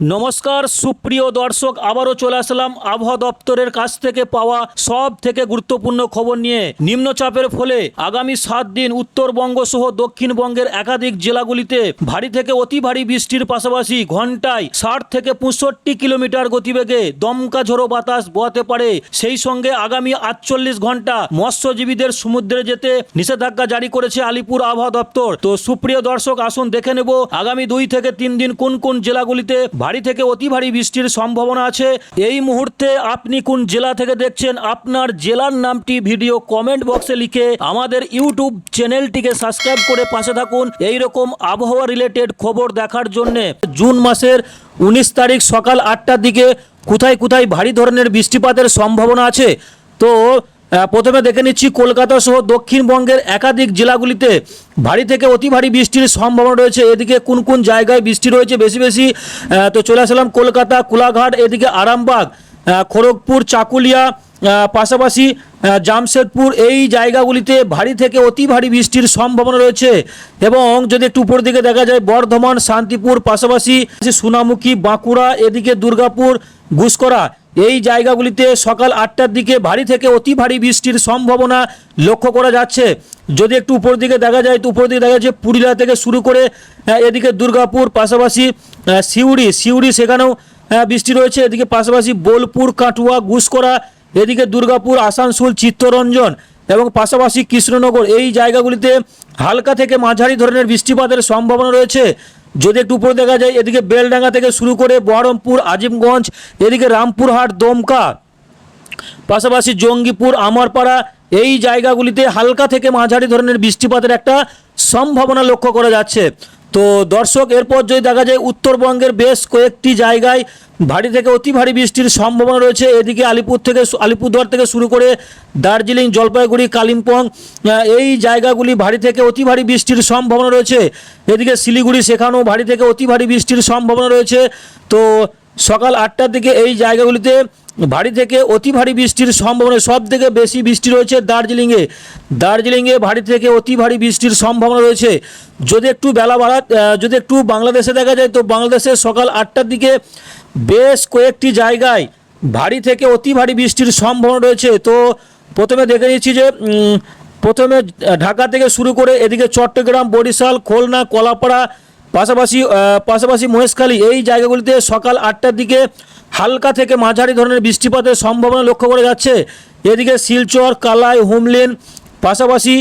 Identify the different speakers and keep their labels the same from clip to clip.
Speaker 1: নমস্কার, সুপ্রিয় দর্শক, আবারও চলে আসলাম আবহাওয়া দপ্তরের কাছ থেকে পাওয়া সব থেকে গুরুত্বপূর্ণ খবর নিয়ে। নিম্নচাপের ফলে আগামী সাত দিন উত্তরবঙ্গ সহ দক্ষিণবঙ্গের একাধিক জেলাগুলিতে ভারী থেকে অতি ভারী বৃষ্টির পাশাপাশি ঘন্টায় ষাট থেকে পঁয়ষট্টি কিলোমিটার গতিবেগে দমকা ঝোড়ো বাতাস বয়াতে পারে। সেই সঙ্গে আগামী আটচল্লিশ ঘণ্টা মৎস্যজীবীদের সমুদ্রে যেতে নিষেধাজ্ঞা জারি করেছে আলিপুর আবহাওয়া দপ্তর। তো সুপ্রিয় দর্শক, আসুন দেখে নেব আগামী দুই থেকে তিন দিন কোন কোন জেলাগুলিতে ভারী থেকে অতি ভারী বৃষ্টির সম্ভাবনা আছে। এই মুহূর্তে আপনি কোন জেলা থেকে দেখছেন, আপনার জেলার নামটি ভিডিও কমেন্ট বক্সে লিখে আমাদের ইউটিউব চ্যানেলটিকে সাবস্ক্রাইব করে পাশে থাকুন। এই রকম আবহাওয়া রিলেটেড খবর দেখার জন্য জুন মাসের উনিশ তারিখ সকাল আটটার দিকে কোথায় কোথায় ভারী ধরনের বৃষ্টিপাতের সম্ভাবনা আছে? তো প্রথমে দেখে নিচ্ছি কলকাতা সহ দক্ষিণবঙ্গের একাধিক জেলাগুলিতে ভারী থেকে অতি ভারী বৃষ্টির সম্ভাবনা রয়েছে। এদিকে কোন কোন জায়গায় বৃষ্টি রয়েছে বেশি বেশি? তো চলে আসলাম কলকাতা, কোলাঘাট, এদিকে আরামবাগ খড়গপুর, চাকুলিয়া পাশাপাশি জামশেদপুর। এই জায়গাগুলিতে ভারী থেকে অতি ভারী বৃষ্টির সম্ভাবনা রয়েছে এবং যদি একটু উপর দিকে দেখা যায়, বর্ধমান, শান্তিপুর, পাশাপাশি সোনামুখী বাঁকুড়া, এদিকে দুর্গাপুর ঘুষকরা এই জায়গাগুলিতে সকাল আটটার দিকে ভারী থেকে অতি ভারী বৃষ্টির সম্ভাবনা লক্ষ্য করা যাচ্ছে। যদি একটু উপর দিকে দেখা যায়, তো উপর দিকে দেখা যাচ্ছে পুরুলিয়া থেকে শুরু করে এদিকে দুর্গাপুর, পাশাপাশি সিউড়ি সিউড়ি সেখানেও বৃষ্টি রয়েছে। এদিকে পাশাপাশি বোলপুর, কাটুয়া ঘুষকরা এদিকে দুর্গাপুর, আসানসোল, চিত্তরঞ্জন এবং পাশাপাশি কৃষ্ণনগর। এই জায়গাগুলিতে হালকা থেকে মাঝারি ধরনের বৃষ্টিপাতের সম্ভাবনা রয়েছে। যদি একটু উপরে দেখা যায়, এদিকে বেলডাঙ্গা থেকে শুরু করে বহরমপুর, আজিমগঞ্জ, এদিকে রামপুরহাট, দমকা, পাশাপাশি জঙ্গিপুর, আমারপাড়া, এই জায়গাগুলিতে হালকা থেকে মাঝারি ধরনের বৃষ্টিপাতের একটা সম্ভাবনা লক্ষ্য করা যাচ্ছে। তো দর্শক, এরপর যদি দেখা যায়, উত্তরবঙ্গের বেশ কয়েকটি জায়গায় ভারী থেকে অতি ভারী বৃষ্টির সম্ভাবনা রয়েছে। এদিকে আলিপুর থেকে আলিপুরদুয়ার থেকে শুরু করে দার্জিলিং জলপাইগুড়ি কালিম্পং এই জায়গাগুলি ভারী থেকে অতি ভারী বৃষ্টির সম্ভাবনা রয়েছে। এদিকে শিলিগুড়ি সেখানেও ভারী থেকে অতি ভারী বৃষ্টির সম্ভাবনা রয়েছে। তো সকাল আটটার দিকে এই জায়গাগুলিতে ভারী থেকে অতি ভারী বৃষ্টির সম্ভাবনা সব থেকে বেশি বৃষ্টি রয়েছে দার্জিলিংয়ে। দার্জিলিংয়ে ভারী থেকে অতি ভারী বৃষ্টির সম্ভাবনা রয়েছে। যদি একটু বেলা আহ, যদি একটু বাংলাদেশে দেখা যায় তো বাংলাদেশে সকাল আটটার দিকে বেশ কয়েকটি জায়গায় ভারী থেকে অতি ভারী বৃষ্টির সম্ভাবনা রয়েছে। তো প্রথমে দেখে নিচ্ছি যে প্রথমে ঢাকা থেকে শুরু করে এদিকে চট্টগ্রাম, বরিশাল, খুলনা, কলাপাড়া, পাশাপাশি পাশাপাশি মহেশখালী এই জায়গাগুলিতে সকাল আটটার দিকে হালকা থেকে মাঝারি ধরনের বৃষ্টিপাতের সম্ভাবনা লক্ষ্য করা যাচ্ছে। এদিকে শিলচর, কালাই, হুমলিন, পাশাপাশি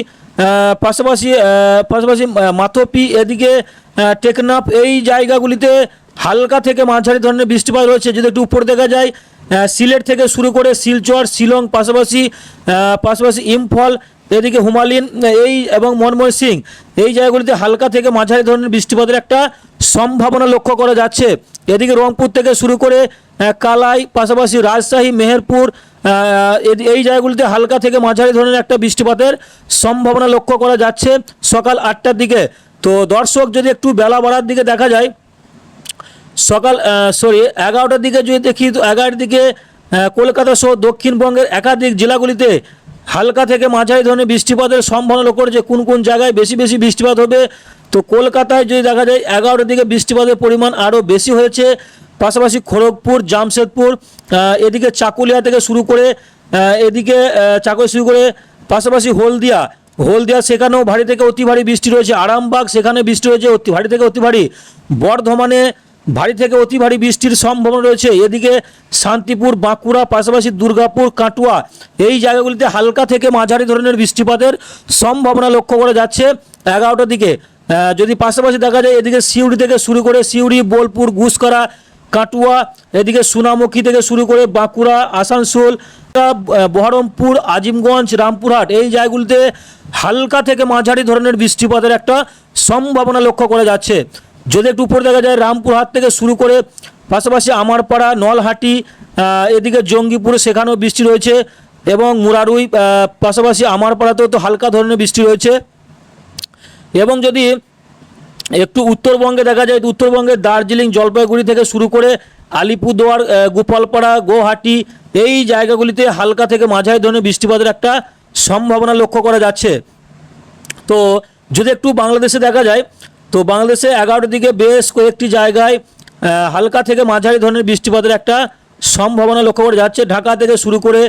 Speaker 1: পাশাপাশি পাশাপাশি মাথপি, এদিকে টেকনাফ এই জায়গাগুলিতে হালকা থেকে মাঝারি ধরনের বৃষ্টিপাত রয়েছে। যদি একটু উপর দেখা যায় সিলেট থেকে শুরু করে শিলচর, শিলং, পাশাপাশি পাশাপাশি ইম্ফল, এদিকে হুমালিন এই এবং মনমোহন সিং, এই জায়গাগুলিতে হালকা থেকে মাঝারি ধরনের বৃষ্টিপাতের একটা সম্ভাবনা লক্ষ্য করা যাচ্ছে। এদিকে রংপুর থেকে শুরু করে কালাই, পাশাপাশি রাজশাহী, মেহেরপুর এই জায়গাগুলিতে হালকা থেকে মাঝারি ধরনের একটা বৃষ্টিপাতের সম্ভাবনা লক্ষ্য করা যাচ্ছে সকাল আটটার দিকে। তো দর্শক, যদি একটু বেলা বাড়ার দিকে দেখা যায় সকাল সরি এগারোটার দিকে যদি দেখি তো এগারোটার দিকে কলকাতা সহ দক্ষিণবঙ্গের একাধিক জেলাগুলিতে হালকা থেকে মাঝারি ধরনের বৃষ্টিপাতের সম্ভাবনা লক্ষ্য করেছে। কোন কোন জায়গায় বেশি বেশি বৃষ্টিপাত হবে? তো কলকাতায় যদি দেখা যায় এগারোটার দিকে বৃষ্টিপাতের পরিমাণ আরও বেশি হয়েছে। পাশাপাশি খড়গপুর জামশেদপুর এদিকে চাকুলিয়া থেকে শুরু করে এদিকে আহ, চাকুলিয়া শুরু করে পাশাপাশি হলদিয়া। হলদিয়া সেখানেও ভারী থেকে অতি ভারী বৃষ্টি রয়েছে। আরামবাগ সেখানে বৃষ্টি রয়েছে অতি ভারী থেকে অতি ভারী। বর্ধমানে ভারী থেকে অতি ভারী বৃষ্টির সম্ভাবনা রয়েছে। এদিকে শান্তিপুর, বাঁকুড়া, পাশাপাশি দুর্গাপুর, কাটুয়া এই জায়গাগুলিতে হালকা থেকে মাঝারি ধরনের বৃষ্টিপাতের সম্ভাবনা লক্ষ্য করা যাচ্ছে এগারোটার দিকে। যদি পাশাপাশি দেখা যায়, এদিকে সিউড়ি থেকে শুরু করে সিউড়ি, বোলপুর ঘুষকরা কাটুয়া, এদিকে সোনামুখী থেকে শুরু করে বাঁকুড়া, আসানসোল বহরমপুর, আজিমগঞ্জ, রামপুরহাট এই জায়গাগুলিতে হালকা থেকে মাঝারি ধরনের বৃষ্টিপাতের একটা সম্ভাবনা লক্ষ্য করা যাচ্ছে। যদি একটু উপরে দেখা যায় রামপুরহাট থেকে শুরু করে পাশাপাশি আমারপাড়া, নলহাটি এদিকে জঙ্গিপুর, সেখানেও বৃষ্টি রয়েছে এবং মুরারুই পাশাপাশি আমারপাড়াতেও তো হালকা ধরনের বৃষ্টি রয়েছে। এবং যদি একটু উত্তরবঙ্গে দেখা যায় তো উত্তরবঙ্গের দার্জিলিং জলপাইগুড়ি থেকে শুরু করে আলিপুরদুয়ার গোপালপাড়া গুয়াহাটি এই জায়গাগুলিতে হালকা থেকে মাঝারি ধরনের বৃষ্টিপাতের একটা সম্ভাবনা লক্ষ্য করা যাচ্ছে। তো যদি একটু বাংলাদেশে দেখা যায় তো বাংলাদেশে এগারোটার দিকে বেশ কয়েকটি জায়গায় হালকা থেকে মাঝারি ধরনের বৃষ্টিপাতের একটা সম্ভাবনা লক্ষ্য করা যাচ্ছে। ঢাকা থেকে শুরু করে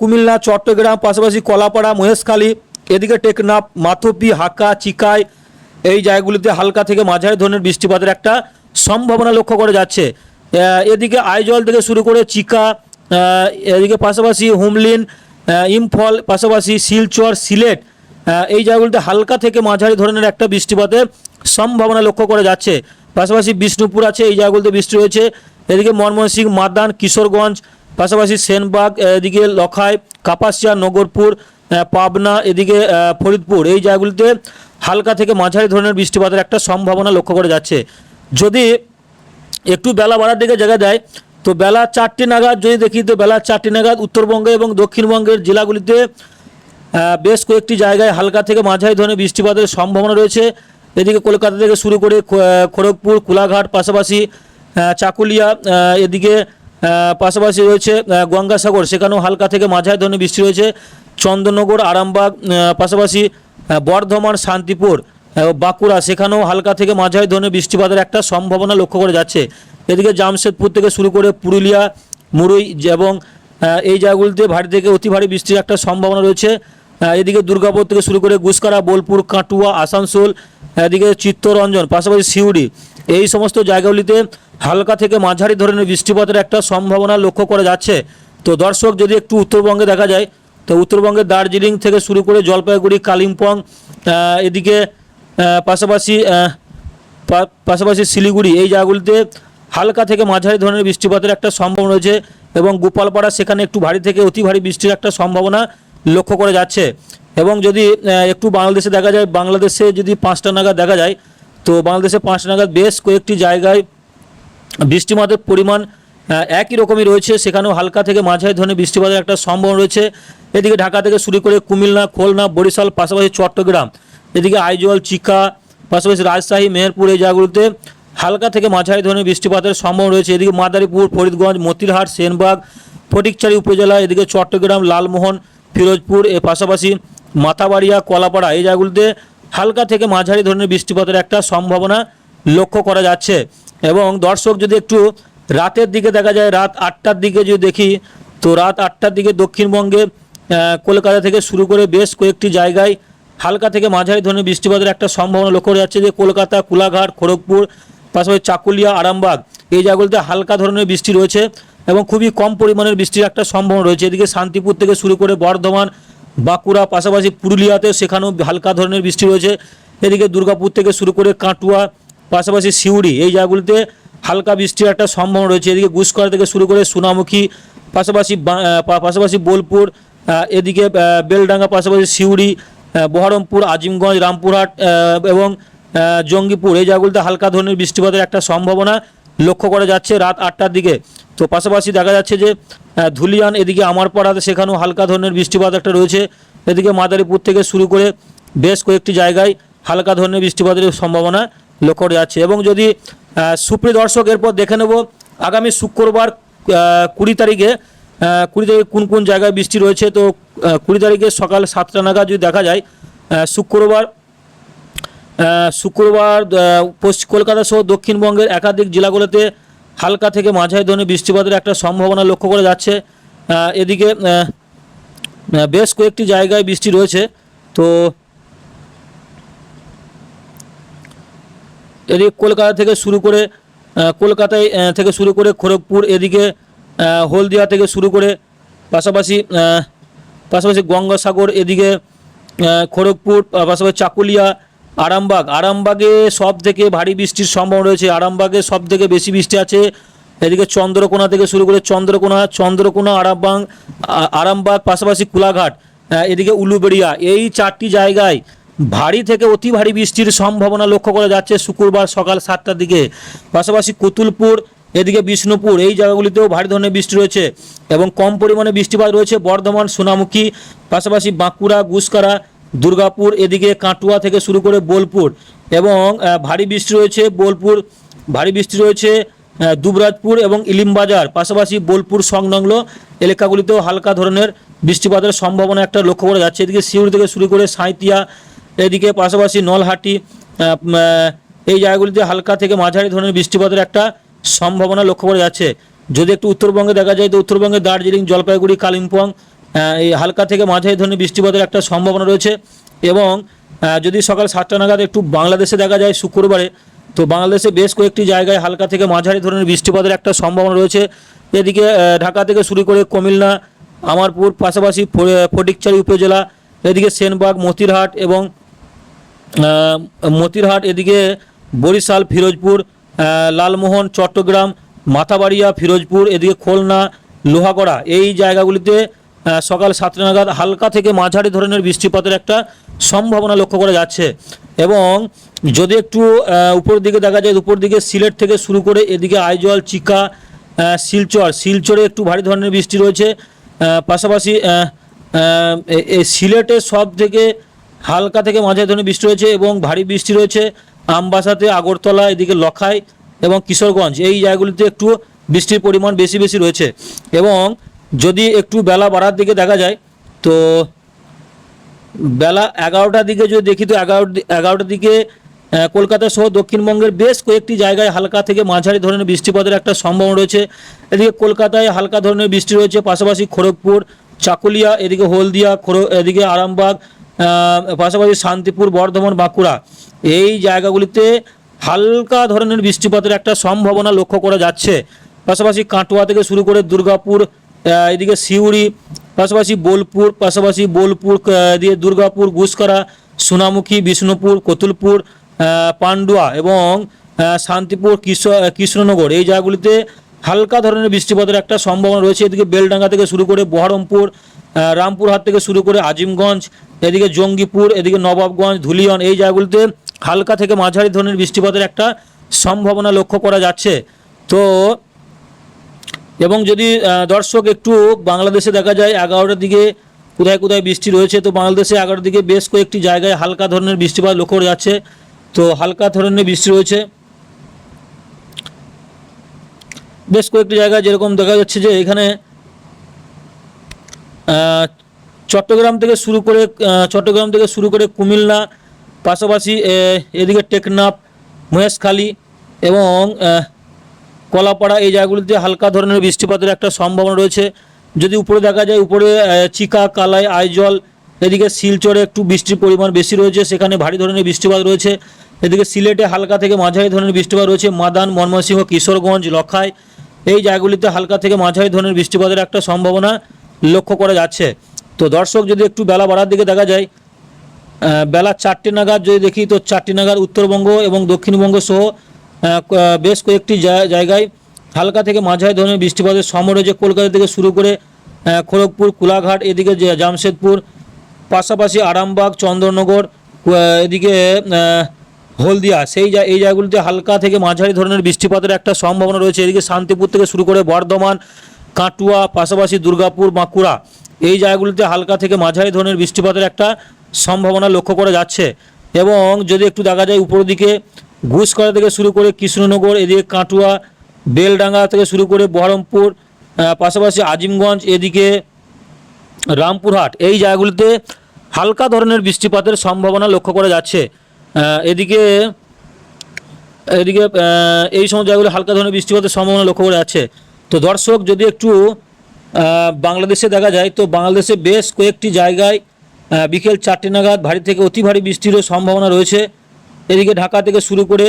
Speaker 1: কুমিল্লা, চট্টগ্রাম, পাশাপাশি কলাপাড়া, মহেশখালী, এদিকে টেকনাফ, মাথুপি, হাকা, চিকাই এই জায়গাগুলিতে হালকা থেকে মাঝারি ধরনের বৃষ্টিপাতের একটা সম্ভাবনা লক্ষ্য করা যাচ্ছে। এদিকে আইজল থেকে শুরু করে চিকা এদিকে পাশাপাশি হুমলিন ইম্ফল, পাশাপাশি শিলচর, সিলেট এই জায়গাগুলিতে হালকা থেকে মাঝারি ধরনের একটা বৃষ্টিপাতের সম্ভাবনা লক্ষ্য করা যাচ্ছে। পাশাপাশি বিষ্ণুপুর আছে, এই জায়গাগুলিতে বৃষ্টি রয়েছে। এদিকে ময়মনসিংহ, মাদান, কিশোরগঞ্জ, পাশাপাশি সেনবাগ, এদিকে লখাই, কাপাসিয়া, নগরপুর পাবনা, এদিকে ফরিদপুর। এই জায়গাগুলিতে হালকা থেকে মাঝারি ধরনের বৃষ্টিপাতের একটা সম্ভাবনা লক্ষ্য করা যাচ্ছে। যদি একটু বেলা বাড়ার দিকে জায়গা দেয়, তো বেলা চারটে নাগাদ, যদি দেখি তো বেলা চারটে নাগাদ উত্তরবঙ্গে এবং দক্ষিণবঙ্গের জেলাগুলিতে বেশ কয়েকটি জায়গায় হালকা থেকে মাঝারি ধরনের বৃষ্টিপাতের সম্ভাবনা রয়েছে। এদিকে কলকাতা থেকে শুরু করে খড়গপুর, কোলাঘাট, পাশাপাশি চাকুলিয়া এদিকে পাশাপাশি রয়েছে গঙ্গাসাগর। সেখানেও হালকা থেকে মাঝারি ধরনের বৃষ্টি রয়েছে। চন্দননগর আরামবাগ পাশাপাশি বর্ধমান, শান্তিপুর বাঁকুড়া, সেখানেও হালকা থেকে মাঝারি ধরনের বৃষ্টিপাতের একটা সম্ভাবনা লক্ষ্য করে যাচ্ছে। এদিকে জামশেদপুর থেকে শুরু করে পুরুলিয়া, মুরুই এবং এই জায়গাগুলিতে ভারী থেকে অতি ভারী বৃষ্টির একটা সম্ভাবনা রয়েছে। এদিকে দুর্গাপুর থেকে শুরু করে গুসকারা, বোলপুর, কাটুয়া, আসানসোল এদিকে চিত্তরঞ্জন, পাশাপাশি সিউড়ি। এই সমস্ত জায়গাগুলিতে হালকা থেকে মাঝারি ধরনের বৃষ্টিপাতের একটা সম্ভাবনা লক্ষ্য করা যাচ্ছে। তো দর্শক, যদি একটু উত্তরবঙ্গে দেখা যায়, তো উত্তরবঙ্গের দার্জিলিং থেকে শুরু করে জলপাইগুড়ি, কালিম্পং এদিকে পাশাপাশি পাশাপাশি শিলিগুড়ি, এই জায়গাগুলিতে হালকা থেকে মাঝারি ধরনের বৃষ্টিপাতের একটা সম্ভাবনা রয়েছে এবং গোপালপাড়া সেখানে একটু ভারী থেকে অতি ভারী বৃষ্টির একটা সম্ভাবনা লক্ষ্য করে যাচ্ছে। এবং যদি একটু বাংলাদেশে দেখা যায়, বাংলাদেশে যদি পাঁচটা নাগাদ দেখা যায়, তো বাংলাদেশে পাঁচটা নাগাদ বেশ কয়েকটি জায়গায় বৃষ্টিপাতের পরিমাণ একই রকমই রয়েছে। সেখানেও হালকা থেকে মাঝারি ধরনের বৃষ্টিপাতের একটা সম্ভাবনা রয়েছে। এদিকে ঢাকা থেকে শুরু করে কুমিল্লা, খুলনা, বরিশাল, পাশাপাশি চট্টগ্রাম, এদিকে আইজল, চিকা, পাশাপাশি রাজশাহী, মেহেরপুর এই জায়গাগুলোতে হালকা থেকে মাঝারি ধরনের বৃষ্টিপাতের সম্ভাবনা রয়েছে। এদিকে মাদারীপুর, ফরিদগঞ্জ, মতিরহাট, সেনবাগ ফটিকচারি উপজেলা, এদিকে চট্টগ্রাম, লালমোহন ফিরোজপুর, এর পাশাপাশি মাথাবাড়িয়া, কলাপাড়া এই জায়গাগুলিতে হালকা থেকে মাঝারি ধরনের বৃষ্টিপাতের একটা সম্ভাবনা লক্ষ্য করা যাচ্ছে। এবং দর্শক যদি একটু রাতের দিকে দেখা যায়, রাত আটটার দিকে যদি দেখি, তো রাত আটটার দিকে দক্ষিণবঙ্গে কলকাতা থেকে শুরু করে বেশ কয়েকটি জায়গায় হালকা থেকে মাঝারি ধরনের বৃষ্টিপাতের একটা সম্ভাবনা লক্ষ্য করা যাচ্ছে যে কলকাতা, কোলাঘাট, খড়গপুর, পাশাপাশি চাকুলিয়া, আরামবাগ এই জায়গাগুলোতে হালকা ধরনের বৃষ্টি রয়েছে। এবং খুবই কম পরিমাণের বৃষ্টির একটা সম্ভাবনা রয়েছে। এদিকে শান্তিপুর থেকে শুরু করে বর্ধমান, বাঁকুড়া, পাশাপাশি পুরুলিয়াতে সেখানেও হালকা ধরনের বৃষ্টি রয়েছে। এদিকে দুর্গাপুর থেকে শুরু করে কাটুয়া, পাশাপাশি সিউড়ি, এই জায়গাগুলিতে হালকা বৃষ্টির একটা সম্ভাবনা রয়েছে। এদিকে গুসকরা থেকে শুরু করে সোনামুখী, পাশাপাশি পাশাপাশি বোলপুর এদিকে বেলডাঙ্গা, পাশাপাশি সিউড়ি বহরমপুর, আজিমগঞ্জ, রামপুরহাট এবং জঙ্গিপুর, এই জায়গাগুলিতে হালকা ধরনের বৃষ্টিপাতের একটা সম্ভাবনা লক্ষ্য করা যাচ্ছে রাত আটটার দিকে। তো পাশাপাশি দেখা যাচ্ছে যে ধুলিয়ান এদিকে আমারপাড়াতে সেখানেও হালকা ধরনের বৃষ্টিপাত একটা রয়েছে। এদিকে মাদারীপুর থেকে শুরু করে বেশ কয়েকটি জায়গায় হালকা ধরনের বৃষ্টিপাতের সম্ভাবনা লক্ষ্য করা যাচ্ছে। এবং যদি সুপ্রিয় দর্শক এরপর দেখে নেব, আগামী শুক্রবার কুড়ি তারিখে কুড়ি তারিখে কোন কোন জায়গায় বৃষ্টি রয়েছে? তো কুড়ি তারিখে সকাল সাতটা নাগাদ যদি দেখা যায় শুক্রবার শুক্রবার পশ্চিম কলকাতা সহ দক্ষিণবঙ্গের একাধিক জেলাগুলোতে হালকা থেকে মাঝারি ধরনের বৃষ্টিপাতের একটা সম্ভাবনা লক্ষ্য করা যাচ্ছে। এদিকে বেশ কয়েকটি জায়গায় বৃষ্টি রয়েছে। তো এদিকে কলকাতা থেকে শুরু করে কলকাতায় থেকে শুরু করে খড়গপুর, এদিকে হলদিয়া থেকে শুরু করে পাশাপাশি পাশাপাশি গঙ্গাসাগর, এদিকে খড়গপুর পাশাপাশি চাকুলিয়া আরামবাগ, আরামবাগে সব থেকে ভারী বৃষ্টির সম্ভাবনা রয়েছে। আরামবাগে সব থেকে বেশি বৃষ্টি আছে। এদিকে চন্দ্রকোনা থেকে শুরু করে চন্দ্রকোনা চন্দ্রকোনা, আরামবাগ আরামবাগ, পাশাপাশি কুলাঘাট এদিকে উলুবেড়িয়া। এই চারটি জায়গায় ভারী থেকে অতি ভারী বৃষ্টির সম্ভাবনা লক্ষ্য করা যাচ্ছে শুক্রবার সকাল সাতটার দিকে। পাশাপাশি কুতুলপুর, এদিকে বিষ্ণুপুর, এই জায়গাগুলিতেও ভারী ধরনের বৃষ্টি রয়েছে এবং কম পরিমাণে বৃষ্টিপাত রয়েছে বর্ধমান, সোনামুখী, পাশাপাশি বাঁকুড়া, গুসকারা দুর্গাপুর এদিকে কাটুয়া থেকে শুরু করে বোলপুর এবং ভারী বৃষ্টি রয়েছে বোলপুর, ভারী বৃষ্টি রয়েছে দুবরাজপুর এবং ইলিমবাজার। পাশাপাশি বোলপুর সংলগ্ন এলাকাগুলিতেও হালকা ধরনের বৃষ্টিপাতের সম্ভাবনা একটা লক্ষ্য করা যাচ্ছে। এদিকে সিউড়ি থেকে শুরু করে সাঁইতিয়া এদিকে পাশাপাশি নলহাটি এই জায়গাগুলিতে হালকা থেকে মাঝারি ধরনের বৃষ্টিপাতের একটা সম্ভাবনা লক্ষ্য করা যাচ্ছে। যদি একটু উত্তরবঙ্গে দেখা যায়, তো উত্তরবঙ্গে দার্জিলিং, জলপাইগুড়ি, কালিম্পং এই হালকা থেকে মাঝারি ধরনের বৃষ্টিপাতের একটা সম্ভাবনা রয়েছে এবং যদি সকাল সাতটা নাগাদ একটু বাংলাদেশে দেখা যায় শুক্রবারে, তো বাংলাদেশে বেশ কয়েকটি জায়গায় হালকা থেকে মাঝারি ধরনের বৃষ্টিপাতের একটা সম্ভাবনা রয়েছে। এদিকে ঢাকা থেকে শুরু করে কুমিল্লা, আমারপুর, পাশাপাশি ফটিকচারি উপজেলা, এদিকে সেনবাগ, মতিরহাট এবং মতিরহাট, এদিকে বরিশাল, ফিরোজপুর লালমোহন, চট্টগ্রাম, মাথাবাড়িয়া, ফিরোজপুর, এদিকে খুলনা, লোহাগড়া, এই জায়গাগুলিতে সকাল সাতটা নাগাদ হালকা থেকে মাঝারি ধরনের বৃষ্টিপাতের একটা সম্ভাবনা লক্ষ্য করা যাচ্ছে। এবং যদি একটু উপর দিকে দেখা যায়, উপর দিকে সিলেট থেকে শুরু করে এদিকে আইজল, চিকা শিলচর, শিলচরে একটু ভারী ধরনের বৃষ্টি রয়েছে। পাশাপাশি সিলেটে সব থেকে হালকা থেকে মাঝারি ধরনের বৃষ্টি রয়েছে এবং ভারী বৃষ্টি রয়েছে আমবাসাতে, আগরতলা, এদিকে লখাই এবং কিশোরগঞ্জ। এই জায়গাগুলিতে একটু বৃষ্টির পরিমাণ বেশি বেশি রয়েছে। এবং যদি একটু বেলা বাড়ার দিকে দেখা যায়, তো বেলা এগারোটার দিকে যদি দেখি, তো এগারো, এগারোটার দিকে কলকাতা সহ দক্ষিণবঙ্গের বেশ কয়েকটি জায়গায় হালকা থেকে মাঝারি ধরনের বৃষ্টিপাতের একটা সম্ভাবনা রয়েছে। এদিকে কলকাতায় হালকা ধরনের বৃষ্টি রয়েছে, পাশাপাশি খড়গপুর, চাকুলিয়া, এদিকে হলদিয়া, খড়, এদিকে আরামবাগ পাশাপাশি শান্তিপুর, বর্ধমান, বাঁকুড়া। এই জায়গাগুলিতে হালকা ধরনের বৃষ্টিপাতের একটা সম্ভাবনা লক্ষ্য করা যাচ্ছে। পাশাপাশি কাটোয়া থেকে শুরু করে দুর্গাপুর এদিকে সিউড়ি, পাশাপাশি বোলপুর পাশাপাশি বোলপুর দিয়ে দুর্গাপুর গুসকরা সোনামুখী, বিষ্ণুপুর, কতুলপুর পান্ডুয়া এবং শান্তিপুর কৃষ্ণ কৃষ্ণনগর। এই জায়গাগুলিতে হালকা ধরনের বৃষ্টিপাতের একটা সম্ভাবনা রয়েছে। এদিকে বেলডাঙ্গা থেকে শুরু করে বহরমপুর রামপুরহাট থেকে শুরু করে আজিমগঞ্জ, এদিকে জঙ্গিপুর, এদিকে নবাবগঞ্জ, ধুলিয়ন এই জায়গাগুলিতে হালকা থেকে মাঝারি ধরনের বৃষ্টিপাতের একটা সম্ভাবনা লক্ষ্য করা যাচ্ছে। তো এবং যদি দর্শক একটু বাংলাদেশে দেখা যায় এগারোটার দিকে কোথায় কোথায় বৃষ্টি রয়েছে, তো বাংলাদেশে এগারোটার দিকে বেশ কয়েকটি জায়গায় হালকা ধরনের বৃষ্টিপাত লক্ষ্য করা যাচ্ছে। তো হালকা ধরনের বৃষ্টি রয়েছে। বেশ কয়েকটি জায়গায় যেরকম দেখা যাচ্ছে যে এখানে চট্টগ্রাম থেকে শুরু করে চট্টগ্রাম থেকে শুরু করে কুমিল্লা, পাশাপাশি এদিকে টেকনাফ, মহেশখালী এবং কলাপাড়া এই জায়গাগুলিতে হালকা ধরনের বৃষ্টিপাতের একটা সম্ভাবনা রয়েছে। যদি উপরে দেখা যায়, উপরে চিকা, কালাই, আইজল, এদিকে শিলচরে একটু বৃষ্টির পরিমাণ বেশি রয়েছে, সেখানে ভারী ধরনের বৃষ্টিপাত রয়েছে। এদিকে সিলেটে হালকা থেকে মাঝারি ধরনের বৃষ্টিপাত রয়েছে, মাদান, ময়মনসিংহ, কিশোরগঞ্জ, লখাই, এই জায়গাগুলিতে হালকা থেকে মাঝারি ধরনের বৃষ্টিপাতের একটা সম্ভাবনা লক্ষ্য করা যাচ্ছে। তো দর্শক, যদি একটু বেলা বাড়ার দিকে দেখা যায় বেলা চারটে নাগাদ যদি দেখি, তো চারটে নাগাদ উত্তরবঙ্গ এবং দক্ষিণবঙ্গ সহ বেশ কয়েকটি জায়গায় হালকা থেকে মাঝারি ধরনের বৃষ্টিপাতের সময় রয়েছে কলকাতা থেকে শুরু করে খড়গপুর, কুলাঘাট, এদিকে জামশেদপুর, পাশাপাশি আরামবাগ, চন্দ্রনগর এদিকে হলদিয়া, সেই এই জায়গাগুলিতে হালকা থেকে মাঝারি ধরনের বৃষ্টিপাতের একটা সম্ভাবনা রয়েছে। এদিকে শান্তিপুর থেকে শুরু করে বর্ধমান, কাটুয়া, পাশাপাশি দুর্গাপুর, বাঁকুড়া, এই জায়গাগুলিতে হালকা থেকে মাঝারি ধরনের বৃষ্টিপাতের একটা সম্ভাবনা লক্ষ্য করা যাচ্ছে। এবং যদি একটু দেখা যায় উপর দিকে ঘুষকরা থেকে শুরু করে কৃষ্ণনগর, এদিকে কাটুয়া, বেলডাঙ্গা থেকে শুরু করে বহরমপুর পাশাপাশি আজিমগঞ্জ, এদিকে রামপুরহাট, এই জায়গাগুলিতে হালকা ধরনের বৃষ্টিপাতের সম্ভাবনা লক্ষ্য করা যাচ্ছে। এদিকে এদিকে এই সমস্ত জায়গাগুলো হালকা ধরনের বৃষ্টিপাতের সম্ভাবনা লক্ষ্য করা যাচ্ছে। তো দর্শক, যদি একটু বাংলাদেশে দেখা যায়, তো বাংলাদেশে বেশ কয়েকটি জায়গায় বিকেল চারটে নাগাদ ভারী থেকে অতি ভারী বৃষ্টিরও সম্ভাবনা রয়েছে। এদিকে ঢাকা থেকে শুরু করে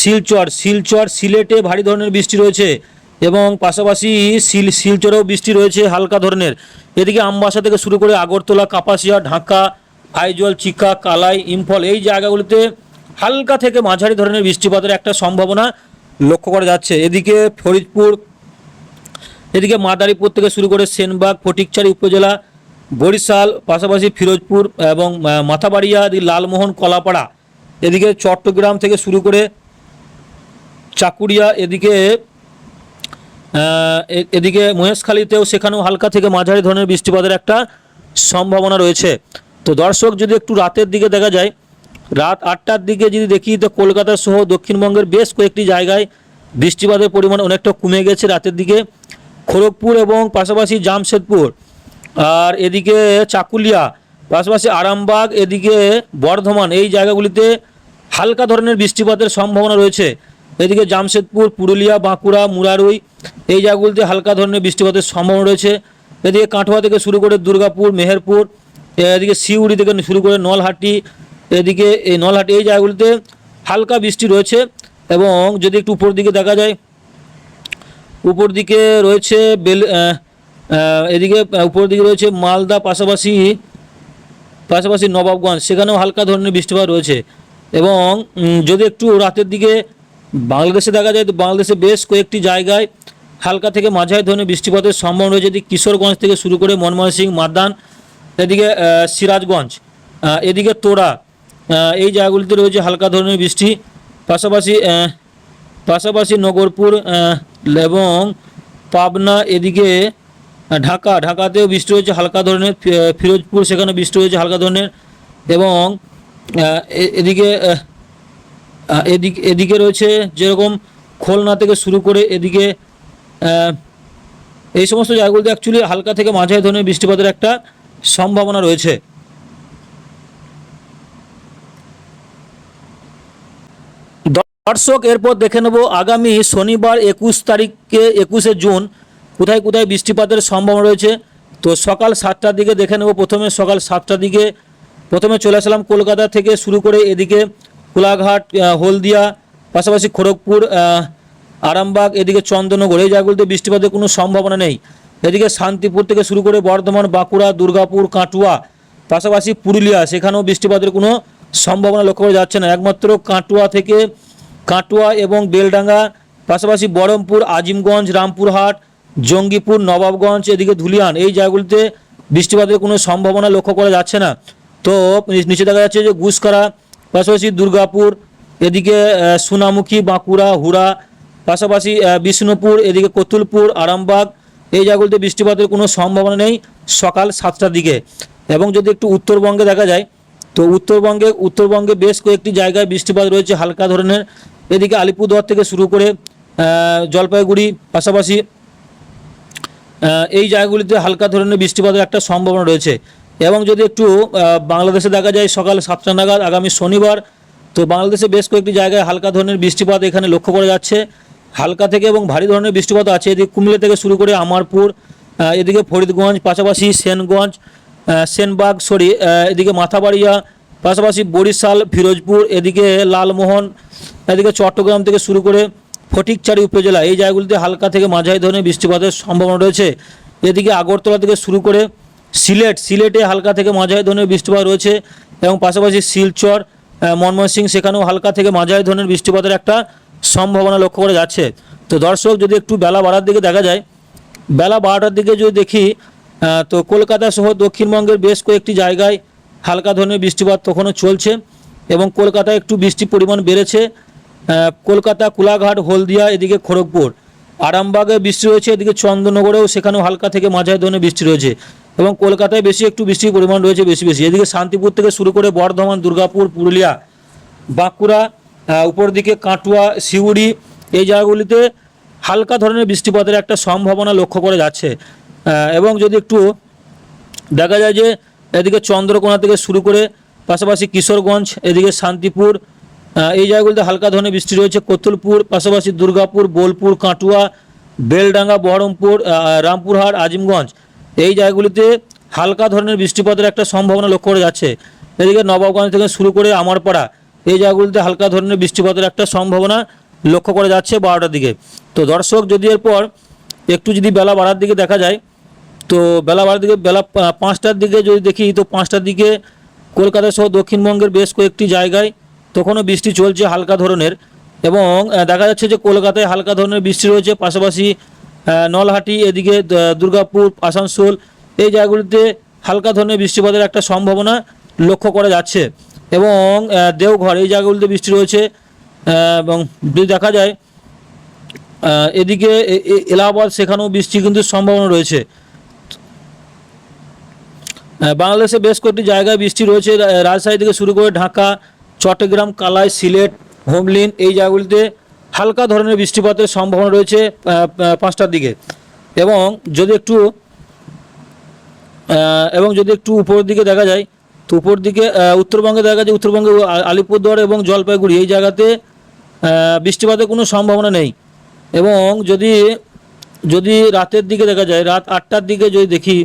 Speaker 1: শিলচর শিলচর, সিলেটে ভারী ধরনের বৃষ্টি রয়েছে এবং পাশাপাশি শিল, শিলচরেও বৃষ্টি রয়েছে হালকা ধরনের। এদিকে আমবাসা থেকে শুরু করে আগরতলা, কাপাসিয়া, ঢাকা আইজল চিকা, কালাই, ইম্ফল এই জায়গাগুলিতে হালকা থেকে মাঝারি ধরনের বৃষ্টিপাতের একটা সম্ভাবনা লক্ষ্য করা যাচ্ছে। এদিকে ফরিদপুর, এদিকে মাদারীপুর থেকে শুরু করে সেনবাগ ফটিকচারি উপজেলা, বরিশাল, পাশাপাশি ফিরোজপুর এবং মাথাবাড়িয়া লালমোহন, কলাপাড়া এদিকে চট্টগ্রাম থেকে শুরু করে চাকুরিয়া, এদিকে এদিকে মহেশখালীতেও সেখানেও হালকা থেকে মাঝারি ধরনের বৃষ্টিপাতের একটা সম্ভাবনা রয়েছে। তো দর্শক, যদি একটু রাতের দিকে দেখা যায়, রাত আটটার দিকে যদি দেখি, তো কলকাতা সহ দক্ষিণবঙ্গের বেশ কয়েকটি জায়গায় বৃষ্টিপাতের পরিমাণ অনেকটা কমে গেছে রাতের দিকে। খড়গপুর এবং পাশাপাশি জামশেদপুর। আর এদিকে চাকুলিয়া পাশাপাশি আরামবাগ এদিকে বর্ধমান, এই জায়গাগুলিতে হালকা ধরনের বৃষ্টিপাতের সম্ভাবনা রয়েছে। এদিকে জামশেদপুর, পুরুলিয়া, বাঁকুড়া, মুরারুই, এই জায়গাগুলিতে হালকা ধরনের বৃষ্টিপাতের সম্ভাবনা রয়েছে। এদিকে কাটোয়া থেকে শুরু করে দুর্গাপুর, মেহেরপুর, এদিকে সিউড়ি থেকে শুরু করে নলহাটি, এদিকে এই নলহাটি, এই জায়গাগুলিতে হালকা বৃষ্টি রয়েছে এবং যদি একটু উপর দিকে দেখা যায়, উপর দিকে রয়েছে বেল এদিকে উপর দিকে রয়েছে মালদা, পাশাপাশি পাশাপাশি নবাবগঞ্জ, সেখানেও হালকা ধরনের বৃষ্টিপাত রয়েছে। এবং যদি একটু রাতের দিকে বাংলাদেশে দেখা যায়, তো বাংলাদেশে বেশ কয়েকটি জায়গায় হালকা থেকে মাঝারি ধরনের বৃষ্টিপাতের সম্ভাবনা রয়েছে। এদিকে কিশোরগঞ্জ থেকে শুরু করে মনমোহন সিং মাদান এদিকে সিরাজগঞ্জ এদিকে তোড়া এই জায়গাগুলিতে রয়েছে হালকা ধরনের বৃষ্টি। পাশাপাশি পাশাপাশি নগরপুর এবং পাবনা এদিকে ঢাকা, ঢাকাতেও বৃষ্টি হয়েছে, হালকা ধরনের ফিরোজপুর সেখানে বৃষ্টি হয়েছে, হালকা ধরনের, এবং এদিকে এদিকে এদিকে রয়েছে যেরকম খুলনা থেকে শুরু করে এদিকে এই সমস্ত জায়গাগুলোতে অ্যাকচুয়ালি হালকা থেকে মাঝারি ধরনের বৃষ্টিপাতের একটা সম্ভাবনা রয়েছে। দর্শক, এরপর দেখে নেব আগামী শনিবার একুশ তারিখে, একুশে জুন কোথায় কোথায় বৃষ্টিপাতের সম্ভাবনা রয়েছে? তো সকাল সাতটার দিকে দেখে নেব প্রথমে। সকাল সাতটার দিকে প্রথমে চলে আসলাম কলকাতা থেকে শুরু করে এদিকে কোলাঘাট হলদিয়া, পাশাপাশি খড়গপুর আরামবাগ, এদিকে চন্দননগর। এই জায়গাগুলোতে বৃষ্টিপাতের কোনো সম্ভাবনা নেই। এদিকে শান্তিপুর থেকে শুরু করে বর্ধমান, বাঁকুড়া, দুর্গাপুর, কাটুয়া, পাশাপাশি পুরুলিয়া, সেখানেও বৃষ্টিপাতের কোনো সম্ভাবনা লক্ষ্য করা যাচ্ছে না। একমাত্র কাটুয়া থেকে কাটুয়া এবং বেলডাঙ্গা, পাশাপাশি বহরমপুর আজিমগঞ্জ, রামপুরহাট জঙ্গিপুর, নবাবগঞ্জ, এদিকে ধুলিয়ান, এই জায়গাগুলিতে বৃষ্টিপাতের কোনো সম্ভাবনা লক্ষ্য করা যাচ্ছে না। তো নিচে দেখা যাচ্ছে যে গুসকরা পাশাপাশি দুর্গাপুর, এদিকে সোনামুখী, বাঁকুড়া, হুড়া, পাশাপাশি বিষ্ণুপুর, এদিকে কতুলপুর, আরামবাগ, এই জায়গাগুলিতে বৃষ্টিপাতের কোনো সম্ভাবনা নেই সকাল সাতটার দিকে। এবং যদি একটু উত্তরবঙ্গে দেখা যায়, তো উত্তরবঙ্গে উত্তরবঙ্গে বেশ কয়েকটি জায়গায় বৃষ্টিপাত রয়েছে হালকা ধরনের। এদিকে আলিপুরদুয়ার থেকে শুরু করে জলপাইগুড়ি, পাশাপাশি এই জায়গাগুলিতে হালকা ধরনের বৃষ্টিপাতের একটা সম্ভাবনা রয়েছে। এবং যদি একটু বাংলাদেশে দেখা যায় সকাল সাতটা নাগাদ, আগামী শনিবার, তো বাংলাদেশে বেশ কয়েকটি জায়গায় হালকা ধরনের বৃষ্টিপাত এখানে লক্ষ্য করা যাচ্ছে। হালকা থেকে এবং ভারী ধরনের বৃষ্টিপাত আছে। এদিকে কুমিল্লা থেকে শুরু করে আমারপুর এদিকে ফরিদগঞ্জ, পাশাপাশি সেনগঞ্জ সেনবাগ, সরি এদিকে মাথাবাড়িয়া, পাশাপাশি বরিশাল, ফিরোজপুর, এদিকে লালমোহন, এদিকে চট্টগ্রাম থেকে শুরু করে ফটিকচারি উপজেলা, এই জায়গাগুলিতে হালকা থেকে মাঝারি ধরনের বৃষ্টিপাতের সম্ভাবনা রয়েছে। এদিকে আগরতলা থেকে শুরু করে সিলেট, সিলেটে হালকা থেকে মাঝারি ধরনের বৃষ্টিপাত রয়েছে এবং পাশাপাশি শিলচর ময়মনসিংহ, সেখানেও হালকা থেকে মাঝারি ধরনের বৃষ্টিপাতের একটা সম্ভাবনা লক্ষ্য করা যাচ্ছে। তো দর্শক, যদি একটু বেলা বাড়ার দিকে দেখা যায়, বেলা বারোটার দিকে যদি দেখি তো কলকাতা সহ দক্ষিণবঙ্গের বেশ কয়েকটি জায়গায় হালকা ধরনের বৃষ্টিপাত তখনও চলছে এবং কলকাতায় একটু বৃষ্টির পরিমাণ বেড়েছে। কলকাতা, কোলাঘাট, হলদিয়া, এদিকে খড়গপুর। আরামবাগে বৃষ্টি রয়েছে, এদিকে চন্দননগরেও সেখানেও হালকা থেকে মাঝারি ধরনের বৃষ্টি রয়েছে এবং কলকাতায় বেশি একটু বৃষ্টির পরিমাণ রয়েছে বেশি বেশি। এদিকে শান্তিপুর থেকে শুরু করে বর্ধমান, দুর্গাপুর, পুরুলিয়া, বাঁকুড়া উপর দিকে কাটুয়া, সিউড়ি, এই জায়গাগুলিতে হালকা ধরনের বৃষ্টিপাতের একটা সম্ভাবনা লক্ষ্য করা যাচ্ছে। এবং যদি একটু দেখা যায় যে এদিকে চন্দ্রকোনা থেকে শুরু করে পাশাপাশি কিশোরগঞ্জ, এদিকে শান্তিপুর এই জায়গাগুলিতে হালকা ধরনের বৃষ্টি রয়েছে। কতুলপুর, পাশাপাশি দুর্গাপুর, বোলপুর, কাটুয়া, বেলডাঙ্গা, বহরমপুর রামপুরহাট, আজিমগঞ্জ। এই জায়গাগুলিতে হালকা ধরনের বৃষ্টিপাতের একটা সম্ভাবনা লক্ষ্য করা যাচ্ছে। এদিকে নবাবগঞ্জ থেকে শুরু করে আমারপাড়া, এই জায়গাগুলিতে হালকা ধরনের বৃষ্টিপাতের একটা সম্ভাবনা লক্ষ্য করা যাচ্ছে বারোটার দিকে। তো দর্শক, যদি এরপর একটু যদি বেলা বাড়ার দিকে দেখা যায়, তো বেলা বাড়ার দিকে, বেলা পাঁচটার দিকে যদি দেখি, তো পাঁচটার দিকে কলকাতা সহ দক্ষিণবঙ্গের বেশ কয়েকটি জায়গায় তখনও বৃষ্টি চলছে হালকা ধরনের এবং দেখা যাচ্ছে যে কলকাতায় হালকা ধরনের বৃষ্টি রয়েছে, পাশাপাশি নলহাটি, এদিকে দুর্গাপুর, আসানসোল, এই জায়গাগুলিতে হালকা ধরনের বৃষ্টিপাতের একটা সম্ভাবনা লক্ষ্য করা যাচ্ছে। এবং দেওঘর, এই জায়গাগুলিতে বৃষ্টি রয়েছে এবং যদি দেখা যায় এদিকে এলাহাবাদ, সেখানেও বৃষ্টি কিন্তু সম্ভাবনা রয়েছে। বাংলাদেশে বেশ কয়েকটি জায়গায় বৃষ্টি রয়েছে রাজশাহী থেকে শুরু করে ঢাকা চট্টগ্রাম, কালাই, সিলেট, হোমলিন এই জায়গাগুলিতে হালকা ধরনের বৃষ্টিপাতের সম্ভাবনা রয়েছে পাঁচটার দিকে। এবং যদি একটু এবং যদি একটু উপরের দিকে দেখা যায়, তো উপর দিকে উত্তরবঙ্গে দেখা যায় উত্তরবঙ্গে আলিপুরদুয়ার এবং জলপাইগুড়ি এই জায়গাতে বৃষ্টিপাতের কোনো সম্ভাবনা নেই। এবং যদি যদি রাতের দিকে দেখা যায়, রাত আটটার দিকে যদি দেখি,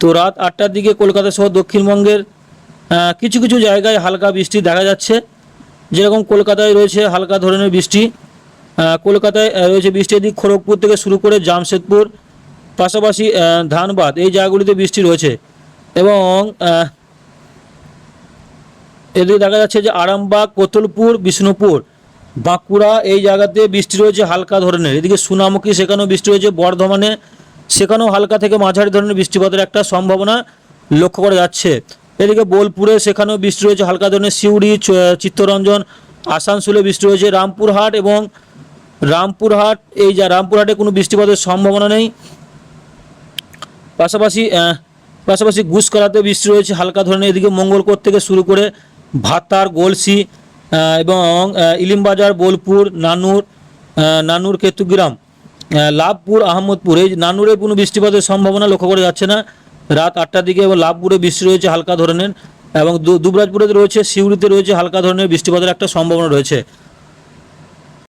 Speaker 1: তো রাত আটটার দিকে কলকাতা সহ দক্ষিণবঙ্গের কিছু কিছু জায়গায় হালকা বৃষ্টি দেখা যাচ্ছে। যেরকম কলকাতায় রয়েছে হালকা ধরনের বৃষ্টি। কলকাতায় রয়েছে বৃষ্টির এদিক খড়গপুর থেকে শুরু করে জামশেদপুর, পাশাপাশি ধানবাদ, এই জায়গাগুলিতে বৃষ্টি রয়েছে। এবং এদিকে দেখা যাচ্ছে যে আরামবাগ, কোতলপুর, বিষ্ণুপুর, বাঁকুড়া এই জায়গাতে বৃষ্টি রয়েছে হালকা ধরনের। এদিকে সুনামুখী সেখানেও বৃষ্টি রয়েছে, বর্ধমানে সেখানেও হালকা থেকে মাঝারি ধরনের বৃষ্টিপাতের একটা সম্ভাবনা লক্ষ্য করা যাচ্ছে। এদিকে বোলপুরে সেখানেও বৃষ্টি রয়েছে, হালকা ধরনের সিউড়ি চিত্তরঞ্জন আসানসোলে বৃষ্টি রয়েছে, রামপুরহাট এবং রামপুরহাট, এই যা রামপুরহাটে কোনো বৃষ্টিপাতের সম্ভাবনা নেই। পাশাপাশি পাশাপাশি গুসকরাতে বৃষ্টি রয়েছে, হালকা ধরনের এদিকে মঙ্গলকোট থেকে শুরু করে ভাতার, গোলসি এবং ইলিমবাজার, বোলপুর, নানুর নানুর কেতুগ্রাম। লাভপুর, আহমদপুর, এই নানুরে কোনো বৃষ্টিপাতের সম্ভাবনা লক্ষ্য করা যাচ্ছে না। রাত আটটার দিকে এবং লাভপুরে বৃষ্টি রয়েছে হালকা ধরনের এবং দুবরাজপুরে রয়েছে, সিউড়িতে রয়েছে হালকা ধরনের বৃষ্টিপাতের একটা সম্ভাবনা রয়েছে।